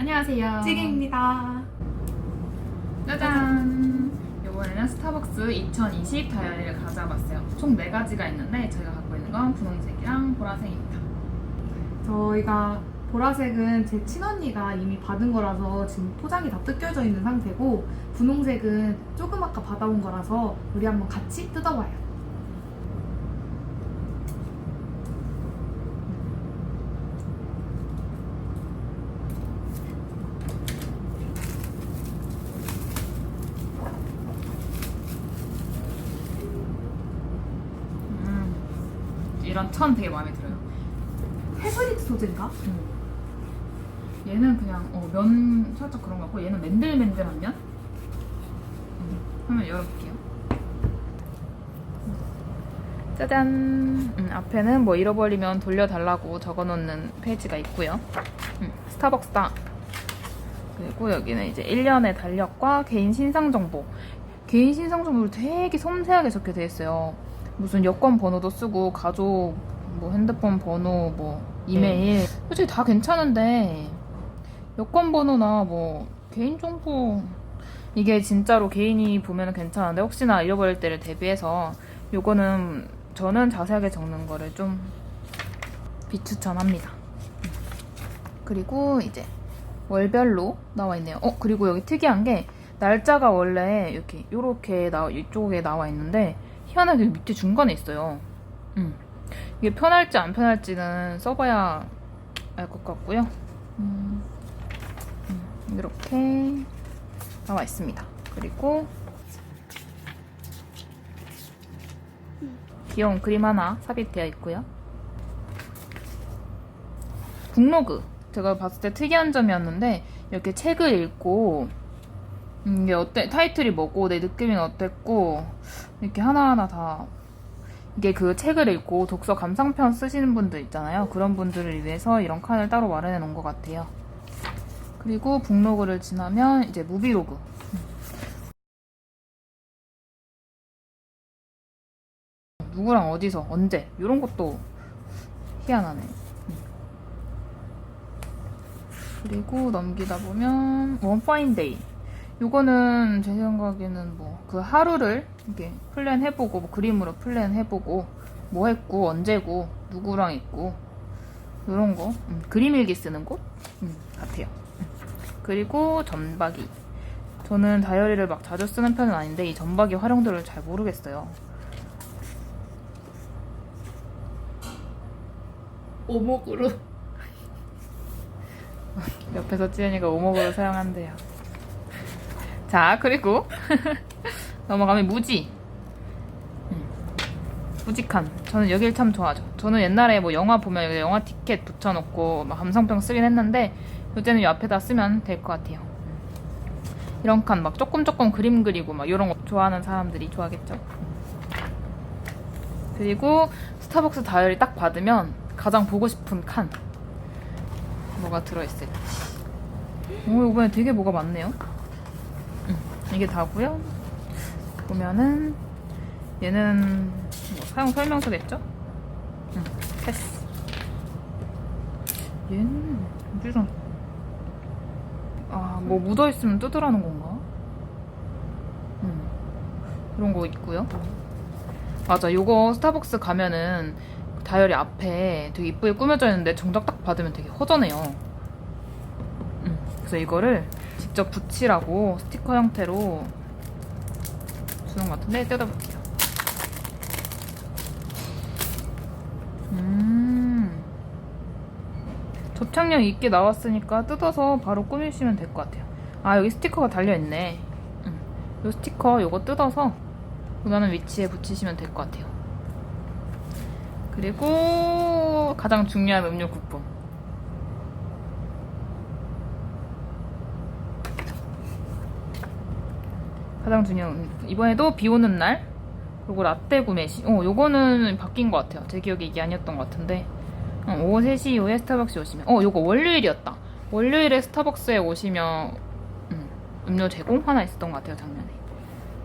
안녕하세요. 찌개입니다. 짜잔! 이번에는 스타벅스 2020 다이어리를 가져와봤어요. 총 4가지가 있는데 저희가 갖고 있는 건 분홍색이랑 보라색입니다. 저희가 보라색은 제 친언니가 이미 받은 거라서 지금 포장이 다 뜯겨져 있는 상태고 분홍색은 조금 아까 받아온 거라서 우리 한번 같이 뜯어봐요. 음, 이런 천 되게 마음에 들어요. 페브리트 소재인가? 음. 얘는 그냥 어, 면 살짝 그런 것 같고 얘는 맨들맨들한 면? 음, 한번 열어볼게요. 짜잔! 음, 앞에는 뭐 잃어버리면 돌려달라고 적어놓는 페이지가 있고요. 음, 스타벅스다. 그리고 여기는 이제 1년의 달력과 개인 신상 정보. 개인 신상 정보를 되게 섬세하게 적게 돼 있어요. 무슨 여권 번호도 쓰고 가족 뭐 핸드폰 번호 뭐 이메일 솔직히 다 괜찮은데 여권 번호나 뭐 개인 정보 이게 진짜로 개인이 보면 괜찮은데 혹시나 잃어버릴 때를 대비해서 요거는 저는 자세하게 적는 거를 좀 비추천합니다. 그리고 이제 월별로 나와 있네요. 어 그리고 여기 특이한 게 날짜가 원래 이렇게 요렇게 나 이쪽에 나와 있는데 희한하게 밑에 중간에 있어요. 음. 이게 편할지 안 편할지는 써봐야 알 것 같고요. 음, 음, 이렇게 나와 있습니다. 그리고 귀여운 그림 하나 삽입되어 있고요. 북로그 제가 봤을 때 특이한 점이었는데 이렇게 책을 읽고 음, 이게 어때 타이틀이 뭐고 내 느낌이 어땠고 이렇게 하나하나 다 이게 그 책을 읽고 독서 감상편 쓰시는 분들 있잖아요. 그런 분들을 위해서 이런 칸을 따로 마련해 놓은 것 같아요. 그리고 북로그를 지나면 이제 무비로그. 누구랑 어디서 언제 이런 것도 희한하네. 그리고 넘기다 보면 원파인데이. 요거는 제 생각에는 뭐 그 하루를 이렇게 플랜 해보고 뭐 그림으로 플랜 해보고 뭐 했고 언제고 누구랑 있고 이런 거 음, 그림 일기 쓰는 곳 음, 같아요. 음. 그리고 전박이. 저는 다이어리를 막 자주 쓰는 편은 아닌데 이 전박이 활용도를 잘 모르겠어요. 오목으로. 옆에서 찌연이가 오목으로 사용한대요. 자, 그리고 넘어가면 무지. 음, 무지칸. 저는 여길 참 좋아하죠. 저는 옛날에 뭐 영화 보면 영화 티켓 붙여놓고 막 감상평 쓰긴 했는데 요새는 이 앞에다 쓰면 될 것 같아요. 이런 칸 막 조금 조금 그림 그리고 막 이런 거 좋아하는 사람들이 좋아하겠죠. 그리고 스타벅스 다이어리 딱 받으면 가장 보고 싶은 칸 뭐가 들어있을지. 오 이번에 되게 뭐가 많네요. 음, 이게 다고요. 보면은 얘는 뭐 사용 설명서겠죠? 음, 패스. 얘는 어디서 아뭐 묻어 있으면 뜯으라는 건가? 음, 이런 거 있고요. 맞아, 요거 스타벅스 가면은 다이어리 앞에 되게 이쁘게 꾸며져 있는데 정작 딱 받으면 되게 허전해요. 음, 그래서 이거를 직접 붙이라고 스티커 형태로 주는 것 같은데 뜯어볼게요. 음, 접착력 있게 나왔으니까 뜯어서 바로 꾸미시면 될 것 같아요. 아 여기 스티커가 달려 있네. 음, 이 스티커 요거 뜯어서 원하는 위치에 붙이시면 될 것 같아요. 그리고 가장 중요한 음료 쿠폰. 가장 중요한. 이번에도 비 오는 날 그리고 라떼 구매 시. 어, 요거는 바뀐 것 같아요. 제 기억에 이게 아니었던 것 같은데. 어, 오후 3시 이후에 스타벅스 오시면. 어, 요거 월요일이었다. 월요일에 스타벅스에 오시면 음, 음료 제공 하나 있었던 것 같아요, 작년에.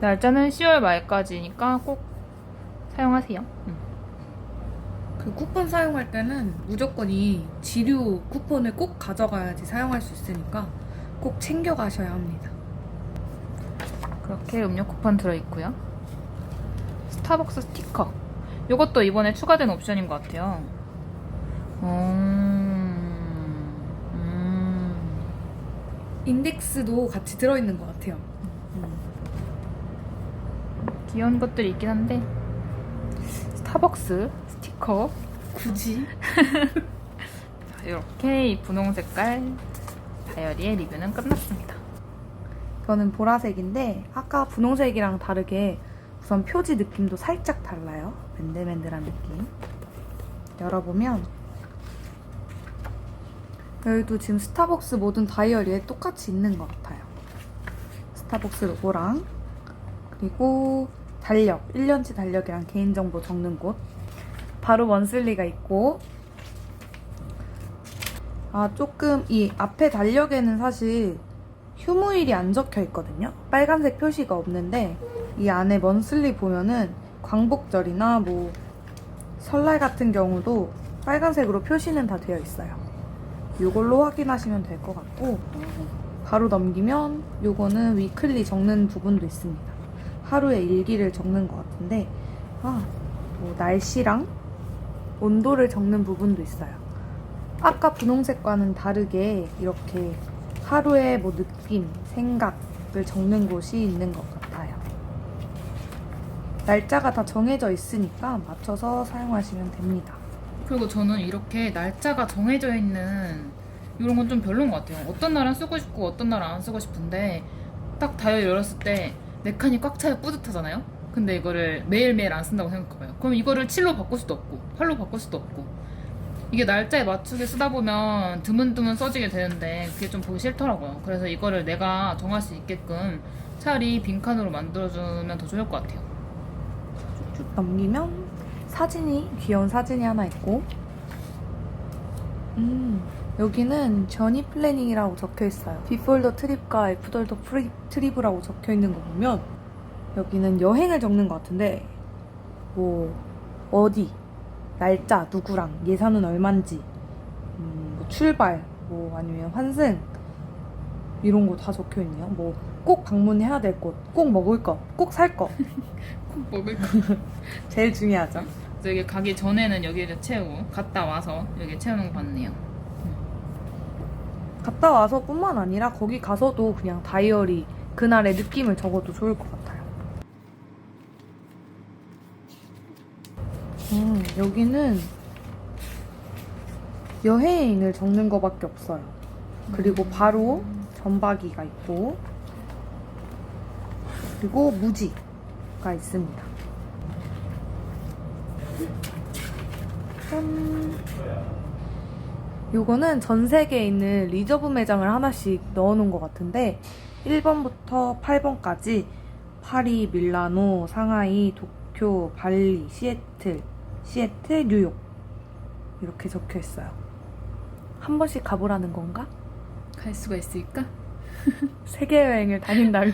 날짜는 10월 말까지니까 꼭 사용하세요. 음. 그 쿠폰 사용할 때는 무조건 이 지류 쿠폰을 꼭 가져가야지 사용할 수 있으니까 꼭 챙겨 가셔야 합니다. 그렇게 음료 쿠폰 들어있고요. 스타벅스 스티커. 이것도 이번에 추가된 옵션인 것 같아요. 음, 음. 인덱스도 같이 들어있는 것 같아요. 귀여운 것들이 있긴 한데 스타벅스 스티커 굳이? 자, 이렇게 이 분홍 색깔 다이어리의 리뷰는 끝났습니다. 이거는 보라색인데 아까 분홍색이랑 다르게 우선 표지 느낌도 살짝 달라요. 맨들맨들한 느낌. 열어보면 여기도 지금 스타벅스 모든 다이어리에 똑같이 있는 것 같아요. 스타벅스 로고랑 그리고 달력, 1년치 달력이랑 개인정보 적는 곳 바로 원슬리가 있고 아 조금 이 앞에 달력에는 사실 휴무일이 안 적혀 있거든요. 빨간색 표시가 없는데 이 안에 먼슬리 보면은 광복절이나 뭐 설날 같은 경우도 빨간색으로 표시는 다 되어 있어요. 이걸로 확인하시면 될 것 같고 바로 넘기면 요거는 위클리 적는 부분도 있습니다. 하루의 일기를 적는 것 같은데 아, 뭐 날씨랑 온도를 적는 부분도 있어요. 아까 분홍색과는 다르게 이렇게 하루의 뭐 느낌, 생각을 적는 곳이 있는 것 같아요. 날짜가 다 정해져 있으니까 맞춰서 사용하시면 됩니다. 그리고 저는 이렇게 날짜가 정해져 있는 이런 건 좀 별로인 것 같아요. 어떤 날은 쓰고 싶고 어떤 날은 안 쓰고 싶은데 딱 다이어리 열었을 때 네 칸이 꽉 차야 뿌듯하잖아요? 근데 이거를 매일매일 안 쓴다고 생각해봐요. 그럼 이거를 7로 바꿀 수도 없고 8로 바꿀 수도 없고 이게 날짜에 맞추게 쓰다 보면 드문드문 써지게 되는데 그게 좀 보기 싫더라고요. 그래서 이거를 내가 정할 수 있게끔 차라리 빈칸으로 만들어주면 더 좋을 것 같아요. 쭉 넘기면 사진이 귀여운 사진이 하나 있고 음 여기는 저니 플래닝이라고 적혀 있어요 비폴더 트립과 애프터더 프리- 트립이라고 적혀 있는 거 보면 여기는 여행을 적는 것 같은데 뭐 어디 날짜 누구랑 예산은 얼만지 음, 뭐 출발 뭐 아니면 환승 이런 거 다 적혀 있네요 뭐 꼭 방문해야 될 곳, 꼭 먹을 거, 꼭 살 거. 꼭 먹을 거. 제일 중요하죠. 그래서 여기 가기 전에는 여기를 채우고 갔다 와서 여기 채우는 거 같네요. 갔다 와서뿐만 아니라 거기 가서도 그냥 다이어리 그날의 느낌을 적어도 좋을 것 같아요. 음, 여기는 여행을 적는 거밖에 없어요. 그리고 바로 전박이가 있고, 그리고 무지가 있습니다. 짠. 요거는 전 세계에 있는 리저브 매장을 하나씩 넣어놓은 것 같은데 1번부터 8번까지 파리, 밀라노, 상하이, 도쿄, 발리, 시애틀, 시애틀, 뉴욕 이렇게 적혀 있어요. 한 번씩 가보라는 건가? 갈 수가 있을까? 세계 여행을 다닌다면?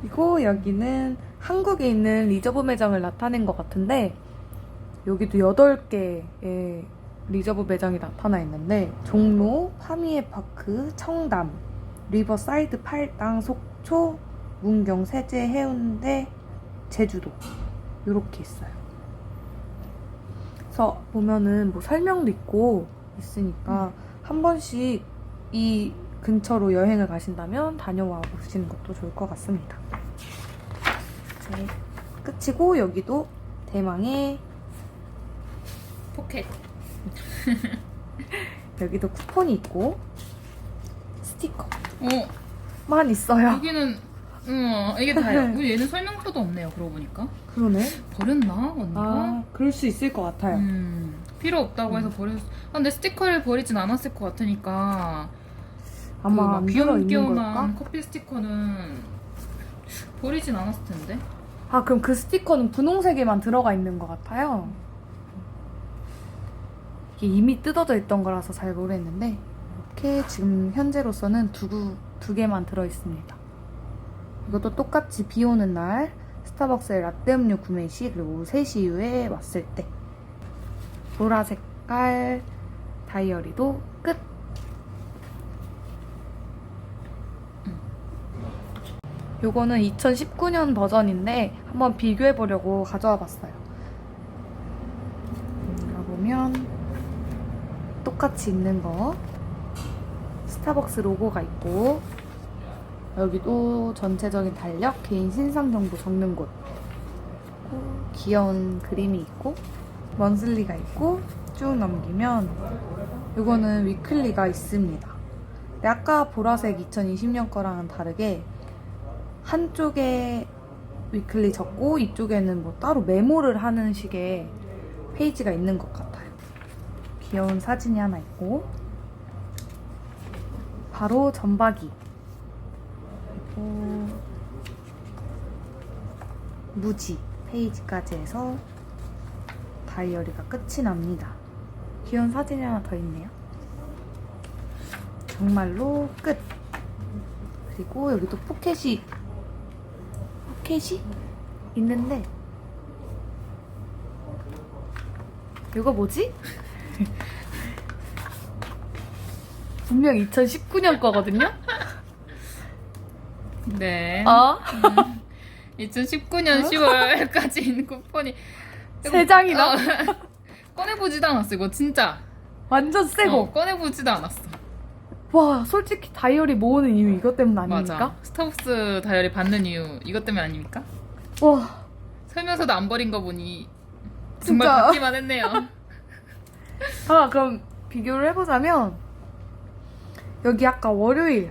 그리고 여기는 한국에 있는 리저브 매장을 나타낸 것 같은데 여기도 8개의 리저브 매장이 나타나 있는데 종로, 파미에 파크, 청담, 리버사이드 팔당, 속초, 문경, 세제, 해운대, 제주도 이렇게 있어요. 그래서 보면은 뭐 설명도 있고 있으니까 한 번씩 이 근처로 여행을 가신다면 다녀와 보시는 것도 좋을 것 같습니다. 이제 끝이고 여기도 대망의 포켓. 여기도 쿠폰이 있고 스티커만 어, 있어요. 여기는 어, 이게 다예요. 우리 얘는 설명서도 없네요. 그러고 보니까 그러네. 버렸나 언니가? 아, 그럴 수 있을 것 같아요. 음, 필요 없다고 해서 버렸. 아, 근데 스티커를 버리진 않았을 것 같으니까. 아마 그막 안 들어 있는 귀염귀염한? 커피 스티커는 버리진 않았을 텐데. 아, 그럼 그 스티커는 분홍색에만 들어가 있는 것 같아요. 이게 이미 뜯어져 있던 거라서 잘 모르겠는데 이렇게 지금 현재로서는 두, 구- 두 개만 들어 있습니다. 이것도 똑같이 비 오는 날 스타벅스의 라떼 음료 구매 시 그리고 오후 3시 이후에 왔을 때 보라 색깔 다이어리도 끝. 요거는 2019년 버전인데 한번 비교해 보려고 가져와 봤어요. 여기 보면 똑같이 있는 거 스타벅스 로고가 있고 여기도 전체적인 달력, 개인 신상 정보 적는 곳 귀여운 그림이 있고 먼슬리가 있고 쭉 넘기면 이거는 위클리가 있습니다. 근데 아까 보라색 2020년 거랑은 다르게 한쪽에 위클리 적고 이쪽에는 뭐 따로 메모를 하는 식의 페이지가 있는 것 같아요. 귀여운 사진이 하나 있고 바로 전박이 무지 페이지까지 해서 다이어리가 끝이 납니다. 귀여운 사진이 하나 더 있네요. 정말로 끝. 그리고 여기도 포켓이 포켓이 있는데 이거 뭐지? 분명 2019년 거거든요. 네. 어? 2019년 10월까지 있는 쿠폰이 세 장이나 어. 꺼내보지도 않았어 이거 진짜. 완전 새거. 어, 꺼내보지도 않았어. 와 솔직히 다이어리 모으는 이유 이것 때문 아닙니까? 맞아. 스타벅스 다이어리 받는 이유 이것 때문에 아닙니까? 와 설명서도 안 버린 거 보니 정말 진짜. 받기만 했네요. 아, 그럼 비교를 해보자면 여기 아까 월요일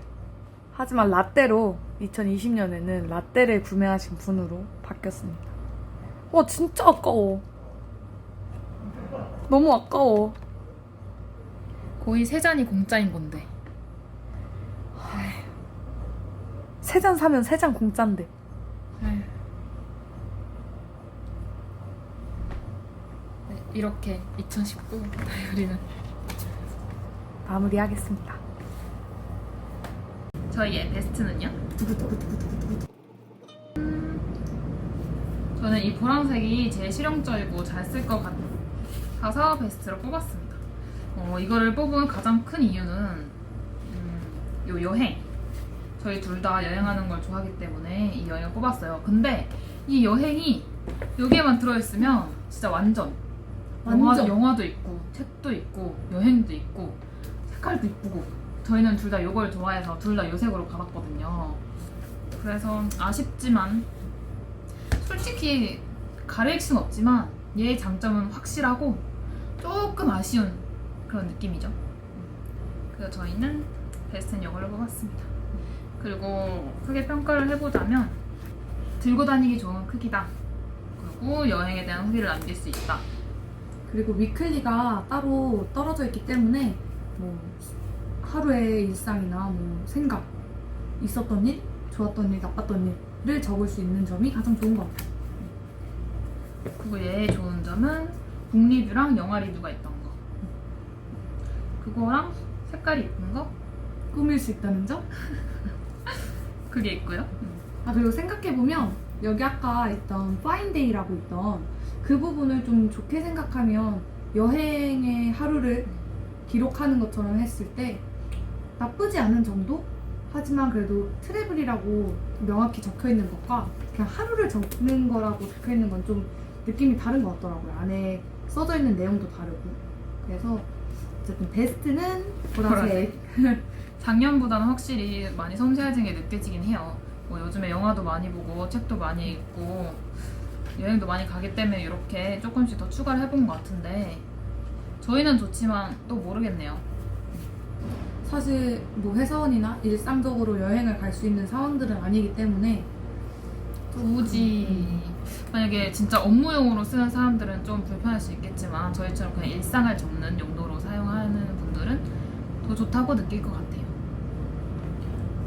하지만 라떼로 2020년에는 라떼를 구매하신 분으로 바뀌었습니다. 와 진짜 아까워. 너무 아까워. 거의 세 잔이 공짜인 건데. 세 잔 사면 세 잔 공짜인데. 네, 이렇게 2019 다이어리는 마무리하겠습니다. 저희의 베스트는요? 저는 이 보라색이 제일 실용적이고 잘 쓸 것 같아서 베스트로 뽑았습니다. 어, 이거를 뽑은 가장 큰 이유는 음, 요 여행. 저희 둘 다 여행하는 걸 좋아하기 때문에 이 여행을 뽑았어요. 근데 이 여행이 여기에만 들어있으면 진짜 완전 영화, 완전. 영화도 있고 책도 있고 여행도 있고 색깔도 이쁘고 저희는 둘다 이걸 좋아해서 둘 다 요색으로 받았거든요. 그래서 아쉽지만 솔직히 가릴 순 없지만 얘의 장점은 확실하고 조금 아쉬운 그런 느낌이죠. 그래서 저희는 베스트는 이걸로 뽑았습니다. 그리고 크게 평가를 해보자면 들고 다니기 좋은 크기다. 그리고 여행에 대한 후기를 남길 수 있다. 그리고 위클리가 따로 떨어져 있기 때문에 뭐 하루의 일상이나 뭐 생각, 있었던 일, 좋았던 일, 나빴던 일을 적을 수 있는 점이 가장 좋은 것 같아요. 그리고 얘의 좋은 점은 북 리뷰랑 영화 리뷰가 있던 거. 그거랑 색깔이 이쁜 거 꾸밀 수 있다는 점? 그게 있고요. 아 그리고 생각해보면 여기 아까 있던 파인데이라고 있던 그 부분을 좀 좋게 생각하면 여행의 하루를 기록하는 것처럼 했을 때 나쁘지 않은 정도? 하지만 그래도 트래블이라고 명확히 적혀 있는 것과 그냥 하루를 적는 거라고 적혀 있는 건 좀 느낌이 다른 것 같더라고요. 안에 써져 있는 내용도 다르고. 그래서 어쨌든 베스트는 보라색. 작년보다는 확실히 많이 섬세해진 게 느껴지긴 해요. 뭐 요즘에 영화도 많이 보고 책도 많이 읽고 여행도 많이 가기 때문에 이렇게 조금씩 더 추가를 해본 것 같은데 저희는 좋지만 또 모르겠네요. 사실 뭐 회사원이나 일상적으로 여행을 갈 수 있는 상황들은 아니기 때문에 굳이 만약에 진짜 업무용으로 쓰는 사람들은 좀 불편할 수 있겠지만 저희처럼 그냥 일상을 적는 용도로 사용하는 분들은 더 좋다고 느낄 것 같아요.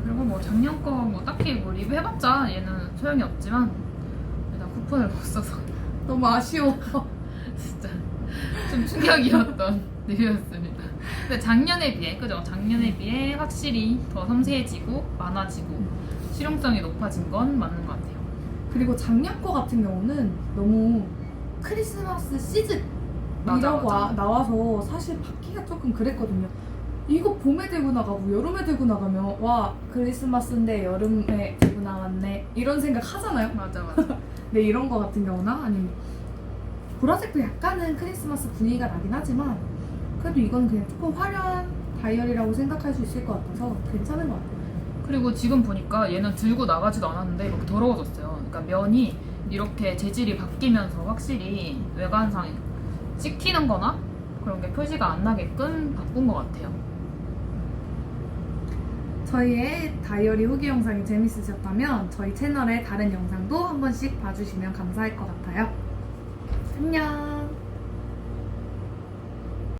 그리고 뭐 작년 거 뭐 딱히 뭐 리뷰해봤자 얘는 소용이 없지만 일단 쿠폰을 못 써서 너무 아쉬워. 진짜 좀 충격이었던 리뷰였습니다. 근데 작년에 비해 그죠? 작년에 비해 확실히 더 섬세해지고 많아지고 실용성이 높아진 건 맞는 것 같아요. 그리고 작년 거 같은 경우는 너무 크리스마스 시즌 맞아, 미러가 맞아. 나와서 사실 받기가 조금 그랬거든요. 이거 봄에 들고 나가고 여름에 들고 나가면 와 크리스마스인데 여름에 들고 나왔네 이런 생각 하잖아요. 맞아 맞아. 근데 이런 거 같은 경우나 아니면 보라색도 약간은 크리스마스 분위기가 나긴 하지만 그래도 이건 그냥 조금 화려한 다이어리라고 생각할 수 있을 것 같아서 괜찮은 것 같아요. 그리고 지금 보니까 얘는 들고 나가지도 않았는데 이렇게 더러워졌어요. 그러니까 면이 이렇게 재질이 바뀌면서 확실히 외관상 찍히는 거나 그런 게 표시가 안 나게끔 바꾼 것 같아요. 저희의 다이어리 후기 영상이 재밌으셨다면 저희 채널의 다른 영상도 한 번씩 봐주시면 감사할 것 같아요. 안녕!